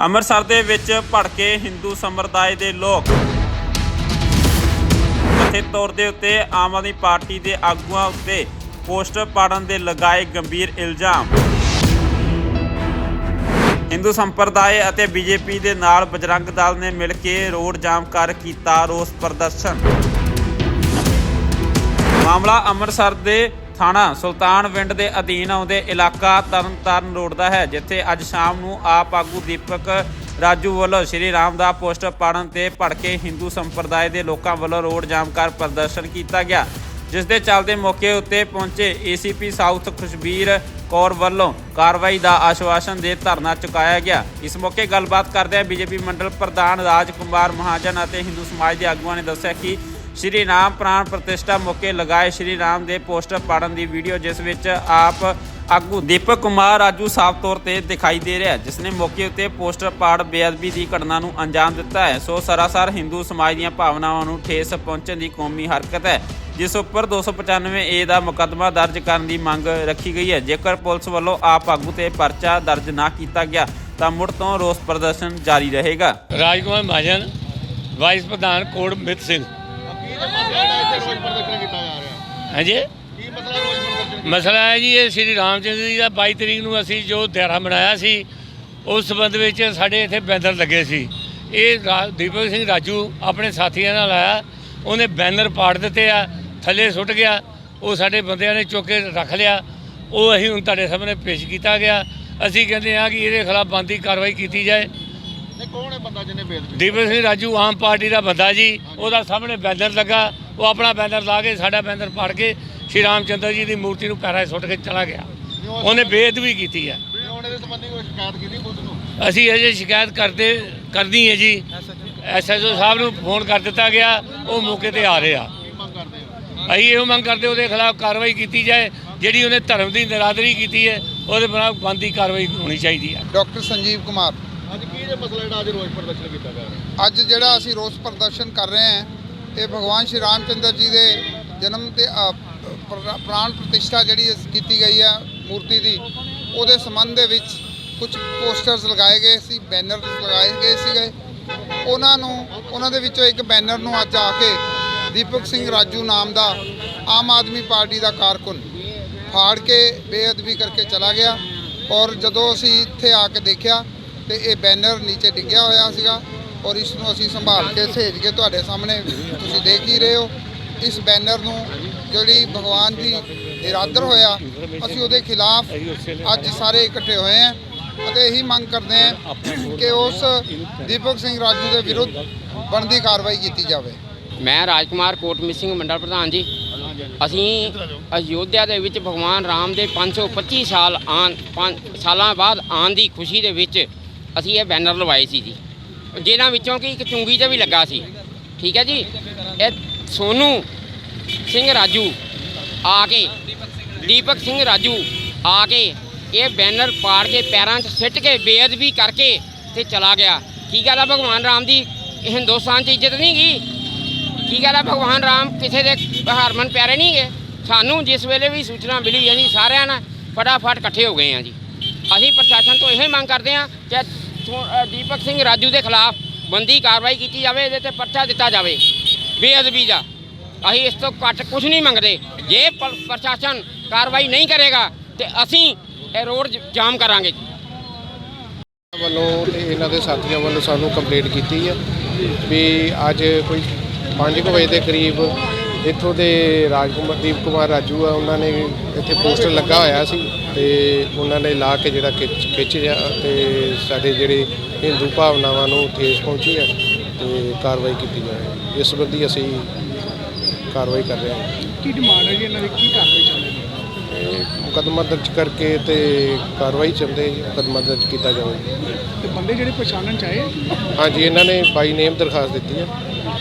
ਅੰਮ੍ਰਿਤਸਰ ਦੇ ਵਿੱਚ ਭੜਕੇ ਹਿੰਦੂ ਸੰਪਰਦਾਇ ਦੇ ਲੋਕ ਕਥਿਤ ਤੌਰ ਦੇ ਉੱਤੇ ਆਮ ਆਦਮੀ ਪਾਰਟੀ ਦੇ ਆਗੂਆਂ ਉੱਤੇ ਪੋਸਟਰ ਪਾੜਨ ਦੇ ਲਗਾਏ ਗੰਭੀਰ ਇਲਜ਼ਾਮ। ਹਿੰਦੂ ਸੰਪਰਦਾਇ ਅਤੇ ਬੀਜੇਪੀ ਦੇ ਨਾਲ ਬਜਰੰਗ ਦਲ ਨੇ ਮਿਲ ਕੇ ਰੋਡ ਜਾਮ ਕਰ ਕੀਤਾ ਰੋਸ ਪ੍ਰਦਰਸ਼ਨ। ਮਾਮਲਾ ਅੰਮ੍ਰਿਤਸਰ ਦੇ ਥਾਣਾ ਸੁਲਤਾਨਵਿੰਡ ਦੇ ਅਧੀਨ ਆਉਂਦੇ ਇਲਾਕਾ ਤਰਨਤਾਰਨ ਰੋਡ ਦਾ ਹੈ, ਜਿੱਥੇ ਅੱਜ ਸ਼ਾਮ ਨੂੰ ਆਪ ਆਗੂ ਦੀਪਕ ਰਾਜੂ ਵੱਲੋਂ ਸ਼੍ਰੀ ਰਾਮ ਦਾ ਪੋਸਟਰ ਪਾੜਨ ਤੇ ਭੜਕੇ ਹਿੰਦੂ ਸੰਪਰਦਾਇ ਦੇ ਲੋਕਾਂ ਵੱਲੋਂ ਰੋਡ ਜਾਮ ਕਰ ਪ੍ਰਦਰਸ਼ਨ ਕੀਤਾ ਗਿਆ, ਜਿਸ ਦੇ ਚੱਲਦੇ ਮੌਕੇ ਉੱਤੇ ਪਹੁੰਚੇ ਏਸੀਪੀ ਸਾਊਥ ਖੁਸ਼ਬੀਰ ਕੌਰ ਵੱਲੋਂ ਕਾਰਵਾਈ ਦਾ ਆਸ਼ਵਾਸਨ ਦੇ ਧਰਨਾ ਚੁਕਾਇਆ ਗਿਆ। ਇਸ ਮੌਕੇ ਗੱਲਬਾਤ ਕਰਦਿਆਂ ਬੀਜੇਪੀ ਮੰਡਲ ਪ੍ਰਧਾਨ ਰਾਜ ਕੁਮਾਰ ਮਹਾਜਨ ਅਤੇ ਹਿੰਦੂ ਸਮਾਜ ਦੇ ਆਗੂਆਂ ਨੇ ਦੱਸਿਆ ਕਿ ਸ਼੍ਰੀ ਰਾਮ ਪ੍ਰਾਣ ਪ੍ਰਤਿਸ਼ਠਾ ਮੌਕੇ ਲਗਾਏ ਸ਼੍ਰੀ ਰਾਮ ਦੇ ਪੋਸਟਰ ਪਾੜਨ ਦੀ ਵੀਡੀਓ, ਜਿਸ ਵਿੱਚ ਆਪ ਆਗੂ ਦੀਪਕ ਕੁਮਾਰ ਰਾਜੂ ਸਾਫ਼ ਤੌਰ ਤੇ ਦਿਖਾਈ ਦੇ ਰਿਹਾ ਹੈ, ਜਿਸ ਨੇ ਮੌਕੇ ਉੱਤੇ ਪੋਸਟਰ ਪਾੜ ਬੇਅਦਬੀ ਦੀ ਘਟਨਾ ਨੂੰ ਅੰਜਾਮ ਦਿੱਤਾ ਹੈ। ਸੋ ਸਰਾਸਰ ਹਿੰਦੂ ਸਮਾਜ ਦੀਆਂ ਭਾਵਨਾਵਾਂ ਨੂੰ ਠੇਸ ਪਹੁੰਚਣ ਦੀ ਕੌਮੀ ਹਰਕਤ ਹੈ, ਜਿਸ ਉੱਪਰ 295 ਏ ਦਾ ਮੁਕੱਦਮਾ ਦਰਜ ਕਰਨ ਦੀ ਮੰਗ ਰੱਖੀ ਗਈ ਹੈ। ਜੇਕਰ ਪੁਲਿਸ ਵੱਲੋਂ ਆਪ ਆਗੂ ਤੇ ਪਰਚਾ ਦਰਜ ਨਾ ਕੀਤਾ ਗਿਆ, ਤਾਂ ਮੁੜ ਤੋਂ ਰੋਸ ਪ੍ਰਦਰਸ਼ਨ ਜਾਰੀ ਰਹੇਗਾ। ਰਾਜਕੁਮਾਰ ਮਹਾਜਨ, ਵਾਈਸ ਪ੍ਰਧਾਨ ਕੋੜ ਮਿਤ ਸਿੰਘ। ਹਾਂਜੀ? ਮਸਲਾ ਹੈ ਜੀ, ਇਹ ਸ੍ਰੀ ਰਾਮ ਰਾਮਚੰਦਰ ਜੀ ਦਾ 22 ਤਰੀਕ ਨੂੰ ਅਸੀਂ ਜੋ ਦਿਹਾੜਾ ਮਨਾਇਆ ਸੀ, ਉਸ ਸਬੰਧ ਵਿੱਚ ਸਾਡੇ ਇੱਥੇ ਬੈਨਰ ਲੱਗੇ ਸੀ। ਇਹ ਰਾ- ਦੀਪਕ ਸਿੰਘ ਰਾਜੂ ਆਪਣੇ ਸਾਥੀਆਂ ਨਾਲ ਆਇਆ, ਉਹਨੇ ਬੈਨਰ ਪਾੜ ਦਿੱਤੇ ਆ, ਥੱਲੇ ਸੁੱਟ ਗਿਆ, ਉਹ ਸਾਡੇ ਬੰਦਿਆਂ ਨੇ ਚੁੱਕ ਕੇ ਰੱਖ ਲਿਆ, ਉਹ ਅਸੀਂ ਹੁਣ ਤੁਹਾਡੇ ਸਾਹਮਣੇ ਪੇਸ਼ ਕੀਤਾ ਗਿਆ। ਅਸੀਂ ਕਹਿੰਦੇ ਹਾਂ ਕਿ ਇਹਦੇ ਖਿਲਾਫ ਬੰਦੀ ਕਾਰਵਾਈ ਕੀਤੀ ਜਾਏ। ਨਹੀਂ ਕੌਣ ਹੈ ਬੰਦਾ ਜਿਹਨੇ ਬੇਦਬੀ ਦੀਪਕ ਸਿੰਘ ਰਾਜੂ ਆਮ ਪਾਰਟੀ ਦਾ ਬੰਦਾ ਜੀ। ਉਹਦਾ ਸਾਹਮਣੇ ਬੈਨਰ ਲੱਗਾ। ਉਹ ਆਪਣਾ ਬੈਨਰ ਲਾ ਕੇ ਸਾਡਾ ਬੈਨਰ ਪਾੜ ਕੇ ਸ਼੍ਰੀ ਰਾਮਚੰਦਰ ਜੀ ਦੀ ਮੂਰਤੀ ਨੂੰ ਪੈਰਾਂ 'ਚ ਸੁੱਟ ਕੇ ਚਲਾ ਗਿਆ। ਉਹਨੇ ਬੇਅਦਬੀ ਕੀਤੀ ਹੈ। ਉਹਨੇ ਦੇ ਸੰਬੰਧੀ ਕੋਈ ਸ਼ਿਕਾਇਤ ਕੀਤੀ ਪੁਲਿਸ ਨੂੰ? ਅਸੀਂ ਅਜੇ ਸ਼ਿਕਾਇਤ ਕਰਦੇ ਕਰਨੀ ਹੈ ਜੀ। ਐਸਐਸਓ ਸਾਹਿਬ ਨੂੰ ਫੋਨ ਕਰ ਦਿੱਤਾ ਗਿਆ। ਉਹ ਮੌਕੇ ਤੇ ਆ ਰਹੇ ਆ। ਹੋ? ਅਸੀਂ ਇਹੋ ਮੰਗ ਕਰਦੇ ਉਹਦੇ ਖਿਲਾਫ ਕਾਰਵਾਈ ਕੀਤੀ ਜਾਏ। ਜਿਹੜੀ ਉਹਨੇ ਧਰਮ ਦੀ ਨਿਰਾਦਰੀ ਕੀਤੀ ਹੈ ਉਹਦੇ ਬਣਾ ਬੰਦੀ ਕਾਰਵਾਈ ਹੋਣੀ ਚਾਹੀਦੀ ਹੈ। ਡਾਕਟਰ ਸੰਜੀਵ ਕੁਮਾਰ। ਅੱਜ ਕੀ ਜੇ ਮਸਲਾ ਜਿਹੜਾ ਅੱਜ ਰੋਜ਼ ਪ੍ਰਦਰਸ਼ਨ ਕੀਤਾ ਜਾ ਰਿਹਾ? ਅੱਜ ਜਿਹੜਾ ਅਸੀਂ ਰੋਸ ਪ੍ਰਦਰਸ਼ਨ ਕਰ ਰਹੇ ਹਾਂ, ਇਹ ਭਗਵਾਨ ਸ਼੍ਰੀ ਰਾਮਚੰਦਰ ਜੀ ਦੇ ਜਨਮ ਤੇ ਪ੍ਰਾਣ ਪ੍ਰਤਿਸ਼ਠਾ ਜਿਹੜੀ ਕੀਤੀ ਗਈ ਹੈ ਮੂਰਤੀ ਦੀ, ਉਹਦੇ ਸੰਬੰਧ ਦੇ ਵਿੱਚ ਕੁਝ ਪੋਸਟਰਸ ਲਗਾਏ ਗਏ ਸੀ, ਬੈਨਰ ਲਗਾਏ ਗਏ ਸੀਗੇ। ਉਹਨਾਂ ਨੂੰ, ਉਹਨਾਂ ਦੇ ਵਿੱਚੋਂ ਇੱਕ ਬੈਨਰ ਨੂੰ ਅੱਜ ਆ ਕੇ ਦੀਪਕ ਸਿੰਘ ਰਾਜੂ ਨਾਮ ਦਾ ਆਮ ਆਦਮੀ ਪਾਰਟੀ ਦਾ ਕਾਰਕੁਨ ਫਾੜ ਕੇ ਬੇਅਦਬੀ ਕਰਕੇ ਚਲਾ ਗਿਆ ਔਰ ਜਦੋਂ ਅਸੀਂ ਇੱਥੇ ਆ ਕੇ ਦੇਖਿਆ ਤੇ ਇਹ ਬੈਨਰ ਨੀਚੇ ਡਿੱਗਿਆ ਹੋਇਆ ਸੀਗਾ ਔਰ ਇਸ ਨੂੰ ਅਸੀਂ ਸੰਭਾਲ ਕੇ ਸਹੇਜ ਕੇ ਤੁਹਾਡੇ ਸਾਹਮਣੇ ਤੁਸੀਂ ਦੇਖ ਹੀ ਰਹੇ ਹੋ। ਇਸ ਬੈਨਰ ਨੂੰ ਜਿਹੜੀ ਭਗਵਾਨ ਦੀ ਇਰਾਦਰ ਹੋਇਆ, ਅਸੀਂ ਉਹਦੇ ਖਿਲਾਫ ਅੱਜ ਸਾਰੇ ਇਕੱਠੇ ਹੋਏ ਹਾਂ ਅਤੇ ਇਹੀ ਮੰਗ ਕਰਦੇ ਹਾਂ ਕਿ ਉਸ ਦੀਪਕ ਸਿੰਘ ਰਾਜੂ ਦੇ ਵਿਰੁੱਧ ਬਣਦੀ ਕਾਰਵਾਈ ਕੀਤੀ ਜਾਵੇ। ਮੈਂ ਰਾਜਕੁਮਾਰ ਕੋਟ ਮਿਸਿੰਗ ਮੰਡਲ ਪ੍ਰਧਾਨ ਜੀ। ਅਸੀਂ ਅਯੋਧਿਆ ਦੇ ਵਿੱਚ ਭਗਵਾਨ ਰਾਮ ਦੇ 525 ਸਾਲ ਆਉਣ, ਪੰਜ ਸਾਲਾਂ ਬਾਅਦ ਆਉਣ ਦੀ ਖੁਸ਼ੀ ਦੇ ਵਿੱਚ ਅਸੀਂ ਇਹ ਬੈਨਰ ਲਵਾਏ ਸੀ ਜੀ। ਜਿਨ੍ਹਾਂ ਵਿੱਚੋਂ ਕਿ ਇੱਕ ਚੁੰਗੀ ਤੇ ਵੀ ਲੱਗਾ ਸੀ। ਠੀਕ ਹੈ ਜੀ? ਇਹ ਸੋਨੂ ਸਿੰਘ ਰਾਜੂ ਆ ਕੇ, ਦੀਪਕ ਸਿੰਘ ਰਾਜੂ ਆ ਕੇ ਇਹ ਬੈਨਰ ਪਾੜ ਕੇ ਪੈਰਾਂ 'ਚ ਸਿੱਟ ਕੇ ਬੇਅਦਬੀ ਕਰਕੇ ਤੇ ਚਲਾ ਗਿਆ। ਕੀ ਗੱਲ ਆ ਭਗਵਾਨ ਰਾਮ ਦੀ? ਹਿੰਦੁਸਤਾਨ 'ਚ ਇੱਜ਼ਤ ਨਹੀਂ ਗਈ? ਕੀ ਗੱਲ ਆ ਭਗਵਾਨ ਰਾਮ ਕਿਸੇ ਦੇ ਹਰਮਨ ਪਿਆਰੇ ਨਹੀਂ ਗਏ? ਸਾਨੂੰ ਜਿਸ ਵੇਲੇ ਵੀ ਸੂਚਨਾ ਮਿਲੀ ਅਸੀਂ ਸਾਰਿਆਂ ਨਾਲ ਫਟਾਫਟ ਇਕੱਠੇ ਹੋ ਗਏ ਹਾਂ ਜੀ। ਅਸੀਂ ਪ੍ਰਸ਼ਾਸਨ ਤੋਂ ਇਹ ਮੰਗ ਕਰਦੇ ਹਾਂ ਕਿ ਸੋ- ਦੀਪਕ ਸਿੰਘ ਰਾਜੂ ਦੇ ਖਿਲਾਫ ਬੰਦੀ ਕਾਰਵਾਈ ਕੀਤੀ ਜਾਵੇ, ਇਹਦੇ ਤੇ ਪਰਚਾ ਦਿੱਤਾ ਜਾਵੇ। ਬੇਅਦਬੀ ਦਾ। ਅਸੀਂ ਇਸ ਤੋਂ ਘੱਟ ਕੁਝ ਨਹੀਂ ਮੰਗਦੇ। ਜੇ ਪ੍ਰਸ਼ਾਸਨ ਕਾਰਵਾਈ ਨਹੀਂ ਕਰੇਗਾ, ਤੇ ਅਸੀਂ ਇਹ ਰੋਡ ਜਾਮ ਕਰਾਂਗੇ ਵੱਲੋਂ ਤੇ ਇਹਨਾਂ ਦੇ ਸਾਥੀਆਂ ਵੱਲੋਂ ਸਾਨੂੰ ਕੰਪਲੇਂਟ ਕੀਤੀ ਹੈ ਵੀ ਅੱਜ ਕੋਈ 5 ਵਜੇ ਦੇ ਕਰੀਬ ਇੱਥੋਂ ਦੇ ਰਾਜਕੁਮਾਰ ਦੀਪ ਕੁਮਾਰ ਰਾਜੂ ਆ, ਉਹਨਾਂ ਨੇ ਇੱਥੇ ਪੋਸਟਰ ਲੱਗਾ ਹੋਇਆ ਸੀ। ਤੇ ਉਹਨਾਂ ਨੇ ਲਾ ਕੇ ਜਿਹੜਾ ਖਿੱਚ ਰਿਹਾ ਤੇ ਸਾਡੇ ਜਿਹੜੇ ਹਿੰਦੂ ਭਾਵਨਾਵਾਂ ਨੂੰ ਠੇਸ ਪਹੁੰਚੀ ਹੈ ਤੇ ਕਾਰਵਾਈ ਕੀਤੀ ਜਾਏ ਇਸ ਸੰਬੰਧੀ ਅਸੀਂ ਕਾਰਵਾਈ ਕਰ ਰਹੇ ਹਾਂ। ਕੀ ਡਿਮਾਂਡ ਹੈ ਜੀ ਇਹਨਾਂ ਦੀ? ਕੀ ਕਾਰਵਾਈ ਚਾਹੁੰਦੇ ਨੇ ਇਹ ਮੁਕੱਦਮਾ ਦਰਜ ਕਰਕੇ ਤੇ ਕਾਰਵਾਈ ਚੱਲਦੇ ਮੁਕੱਦਮਾ ਦਰਜ ਕੀਤਾ ਜਾਵੇ ਤੇ ਬੰਦੇ ਜਿਹੜੇ ਪਛਾਣਨ ਚਾਹੇ ਹਾਂਜੀ ਇਹਨਾਂ ਨੇ ਬਾਈ ਨੇਮ ਦਰਖਾਸਤ ਦਿੱਤੀ ਹੈ।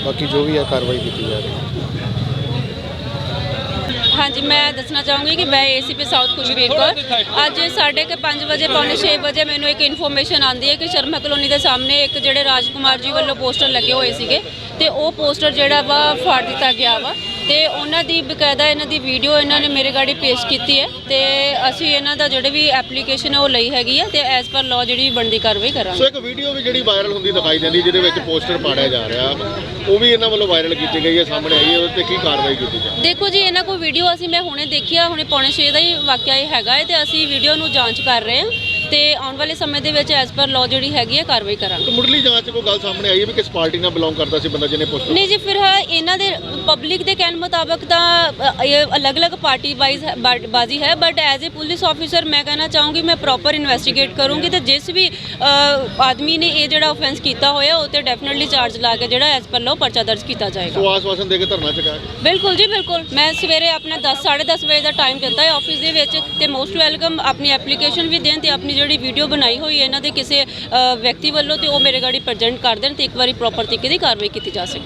ਬਾਕੀ ਜੋ ਵੀ ਹੈ ਕਾਰਵਾਈ ਕੀਤੀ ਜਾ ਰਹੀ ਹੈ। ਹਾਂਜੀ, ਮੈਂ ਦੱਸਣਾ ਚਾਹੂੰਗੀ ਕਿ ਮੈਂ ਏਸੀਪੀ ਸਾਊਥ ਖੁਸ਼ਬੀਰ ਕੌਰ ਅੱਜ ਸਾਢੇ ਕੁ ਪੰਜ ਵਜੇ, ਪੌਣੇ 6 ਵਜੇ ਮੈਨੂੰ ਇੱਕ ਇਨਫੋਰਮੇਸ਼ਨ ਆਂਦੀ ਹੈ ਕਿ ਸ਼ਰਮਾ ਕਲੋਨੀ ਦੇ ਸਾਹਮਣੇ ਇੱਕ ਜਿਹੜੇ ਰਾਜਕੁਮਾਰ ਜੀ ਵੱਲੋਂ ਪੋਸਟਰ ਲੱਗੇ ਹੋਏ ਸੀਗੇ ਤੇ ਉਹ ਪੋਸਟਰ ਜਿਹੜਾ ਵਾ ਫਾੜ ਦਿੱਤਾ ਗਿਆ ਵਾ। ਤੇ ਉਹਨਾਂ ਦੀ ਬਕਾਇਦਾ ਇਹਨਾਂ ਦੀ ਵੀਡੀਓ ਇਹਨਾਂ ਨੇ ਮੇਰੇ ਗਾੜੀ ਪੇਸ਼ ਕੀਤੀ ਹੈ ਤੇ ਅਸੀਂ ਇਹਨਾਂ ਦਾ ਜਿਹੜੇ ਵੀ ਐਪਲੀਕੇਸ਼ਨ ਹੈ ਉਹ ਲਈ ਹੈਗੀ ਹੈ ਤੇ ਐਜ਼ ਪਰ ਲਾਅ ਜਿਹੜੀ ਬਣਦੀ ਕਾਰਵਾਈ ਕਰਾਂਗੇ। ਸੋ ਇੱਕ ਵੀਡੀਓ ਵੀ ਜਿਹੜੀ ਵਾਇਰਲ ਹੁੰਦੀ ਦਿਖਾਈ ਜਾਂਦੀ ਜਿਹਦੇ ਵਿੱਚ ਪੋਸਟਰ ਪਾੜਿਆ ਜਾ ਰਿਹਾ ਉਹ ਵੀ ਇਹਨਾਂ ਵੱਲੋਂ ਵਾਇਰਲ ਕੀਤੀ ਗਈ ਹੈ ਸਾਹਮਣੇ ਆਈ ਹੈ ਉਹਦੇ ਤੇ ਕੀ ਕਾਰਵਾਈ ਕੀਤੀ ਜਾਵੇ ਦੇਖੋ ਜੀ ਇਹਨਾਂ ਕੋਈ ਵੀਡੀਓ ਅਸੀਂ ਮੈਂ ਹੁਣੇ ਦੇਖਿਆ ਹੁਣੇ ਪੌਣੇ 6 ਦਾ ਹੀ ਵਾਕਿਆ ਇਹ ਹੈਗਾ ਹੈ ਤੇ ਅਸੀਂ ਵੀਡੀਓ ਨੂੰ ਜਾਂਚ ਕਰ ਰਹੇ ਹਾਂ। ਤੇ ਆਉਣ ਵਾਲੇ ਸਮੇਂ ਦੇ ਵਿੱਚ ਐਜ਼ ਪਰ ਲਾਅ ਜਿਹੜੀ ਹੈਗੀ ਹੈ ਕਾਰਵਾਈ ਕਰਾਂਗੇ। ਮੁੱਢਲੀ ਜਾਂਚ ਕੋਈ ਗੱਲ ਸਾਹਮਣੇ ਆਈ ਹੈ ਵੀ ਕਿਸ ਪਾਰਟੀ ਨਾਲ ਬਿਲੋਂਗ ਕਰਦਾ ਸੀ ਬੰਦਾ ਜਿਹਨੇ ਪੋਸਟਰ ਨਹੀਂ ਜੀ ਫਿਰ ਇਹਨਾਂ ਦੇ ਪਬਲਿਕ ਦੇ ਕਹਿਣ ਮੁਤਾਬਕ ਤਾਂ ਇਹ ਅਲੱਗ-ਅਲੱਗ ਪਾਰਟੀ ਵਾਈਜ਼ ਬਾਜ਼ੀ ਹੈ but as a police officer ਮੈਂ ਕਹਿਣਾ ਚਾਹੂੰਗੀ ਮੈਂ ਪ੍ਰੋਪਰ ਇਨਵੈਸਟੀਗੇਟ ਕਰੂੰਗੀ ਤੇ ਜਿਸ ਵੀ ਆਦਮੀ ਨੇ ਇਹ ਜਿਹੜਾ ਆਫੈਂਸ ਕੀਤਾ ਹੋਇਆ ਉਹ ਤੇ ਡੈਫੀਨਿਟਲੀ ਚਾਰਜ ਲਾ ਕੇ ਜਿਹੜਾ ਐਜ਼ ਪਰ ਲਾਅ ਪਰਚਾ ਦਰਜ ਕੀਤਾ ਜਾਏਗਾ। ਸੋ ਆਸਵਾਸਨ ਦੇ ਕੇ ਧਰਨਾ ਚੁਕਾਇਆ ਬਿਲਕੁਲ ਜੀ ਬਿਲਕੁਲ। ਮੈਂ ਸਵੇਰੇ ਆਪਣਾ 10 10:30 ਵਜੇ ਦਾ ਟਾਈਮ ਦਿੱਤਾ ਹੈ ਆਫਿਸ ਦੇ ਵਿੱਚ ਤੇ ਮੋਸਟ ਵੈਲਕਮ ਆਪਣੀ ਐਪਲੀਕੇਸ਼ਨ ਵੀ ਦੇਣ ਤੇ ਆਪਣੀ ਜਿਹੜੀ ਵੀਡੀਓ ਬਣਾਈ ਹੋਈ ਹੈ, ਇਹਨਾਂ ਦੇ ਕਿਸੇ ਵਿਅਕਤੀ ਵੱਲੋਂ ਤੇ ਉਹ ਮੇਰੇ ਗਾੜੀ ਪ੍ਰੈਜ਼ੈਂਟ ਕਰ ਦੇਣ ਤੇ ਇੱਕ ਵਾਰੀ ਪ੍ਰੋਪਰ ਤਰੀਕੇ ਦੀ ਕਾਰਵਾਈ ਕੀਤੀ ਜਾ ਸਕੇ।